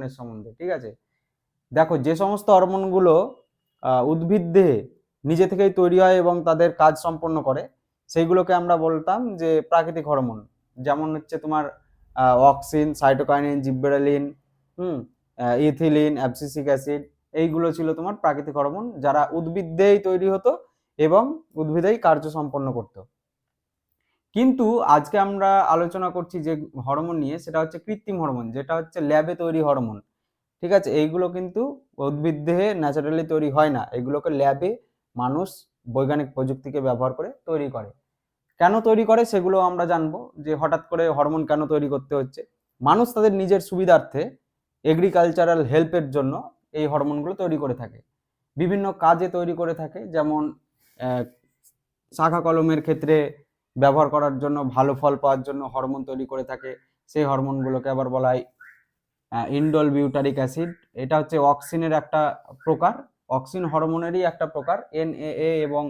হরমোনের সম্বন্ধে, ঠিক আছে? দেখো, যে সমস্ত হরমোনগুলো উদ্ভিদ দেহে নিজে থেকেই তৈরি হয় এবং তাদের কাজ সম্পন্ন করে, সেইগুলোকে আমরা বলতাম যে প্রাকৃতিক হরমোন যেমন হচ্ছে তোমার অক্সিন সাইটোকাইনিন জিব্বেরালিন হুম ইথিলিন অ্যাবসিসিক অ্যাসিড এইগুলো ছিল তোমার প্রাকৃতিক হরমোন যারা উদ্ভিদ দিয়েই তৈরি হতো এবং উদ্ভিদেই কার্য সম্পন্ন করতো। কিন্তু আজকে আমরা আলোচনা করছি যে হরমোন নিয়ে, সেটা হচ্ছে কৃত্রিম হরমোন যেটা হচ্ছে ল্যাবে তৈরি হরমোন ঠিক আছে? এইগুলো কিন্তু উদ্ভিদ দেহে ন্যাচারালি তৈরি হয় না। এগুলোকে ল্যাবে মানুষ বৈজ্ঞানিক প্রযুক্তিকে ব্যবহার করে তৈরি করে। কেন তৈরি করে সেগুলো আমরা জানব যে হঠাৎ করে হরমোন কেন তৈরি করতে হচ্ছে। মানুষ তাদের নিজের সুবিধার্থে এগ্রিকালচারাল হেল্পের জন্য এই হরমোনগুলো তৈরি করে থাকে। বিভিন্ন কাজে তৈরি করে থাকে, যেমন শাখা কলমের ক্ষেত্রে ব্যবহার করার জন্য, ভালো ফল পাওয়ার জন্য হরমোন তৈরি করে থাকে। সেই হরমোনগুলোকে আবার বলা হয় ইন্ডল বিউটারিক অ্যাসিড এটা হচ্ছে অক্সিনের একটা প্রকার অক্সিন হরমোনেরই একটা প্রকার এন এ এবং